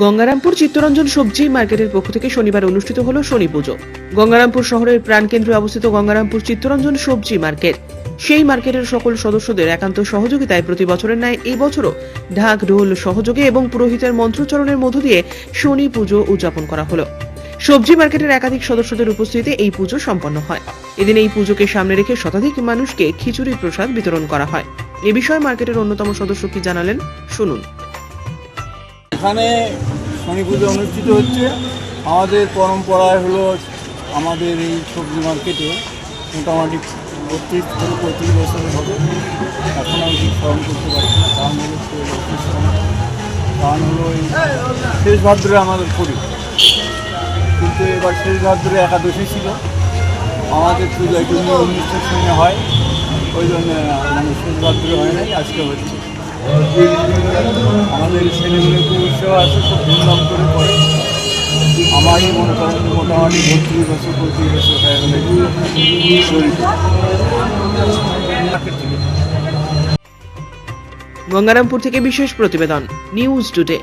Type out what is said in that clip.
গঙ্গারামপুর চিত্তরঞ্জন সবজি মার্কেটের পক্ষ থেকে শনিবার অনুষ্ঠিত হলো শনি পুজো। গঙ্গারামপুর শহরের প্রাণকেন্দ্রে অবস্থিত গঙ্গারামপুর চিত্তরঞ্জন সবজি মার্কেট। সেই মার্কেটের সকল সদস্যদের একান্ত সহযোগিতায় প্রতি বছরের ন্যায় এই বছরও ঢাক, ঢোল সহযোগে এবং পুরোহিতের মন্ত্রচরণের মধ্য দিয়ে শনি পুজো উদযাপন করা হলো। সবজি মার্কেটের একাধিক সদস্যদের উপস্থিতিতে এই পুজো সম্পন্ন হয়। এদিন এই পুজোকে সামনে রেখে শতাধিক মানুষকে খিচুড়ি প্রসাদ বিতরণ করা হয়। এ বিষয়ে মার্কেটের অন্যতম সদস্য কি জানালেন, শুনুন। এখানে শনি পুজো অনুষ্ঠিত হচ্ছে। আমাদের পরম্পরায় হলো আমাদের এই সবজি মার্কেটে মোটামুটি বত্রিশ থেকে পঁয়ত্রিশ বছর হবে। এখন আমি ঠিক স্মরণ করতে পারছি না, কারণ হলো। কারণ হলো এই শেষ ভাদ্রে আমাদের করি কিন্তু এবার শেষ ভাদ্রে একাদশী ছিল। আমাদের পুজো একটু নিষ্ঠার সঙ্গে হয়। ওই জন্য মানে শেষ ভাদ্রে হয় নাই, আজকে হচ্ছে। আমাদের ছেলেমেয়ে উৎসাহ আছে, খুব ধুমধাম করে করে। আমারই মনে করেন মোটামুটি বত্রিশ বছর পঁয়ত্রিশ বছর হয়ে গেলে গঙ্গারামপুর থেকে বিশেষ প্রতিবেদন, নিউজ টুডে।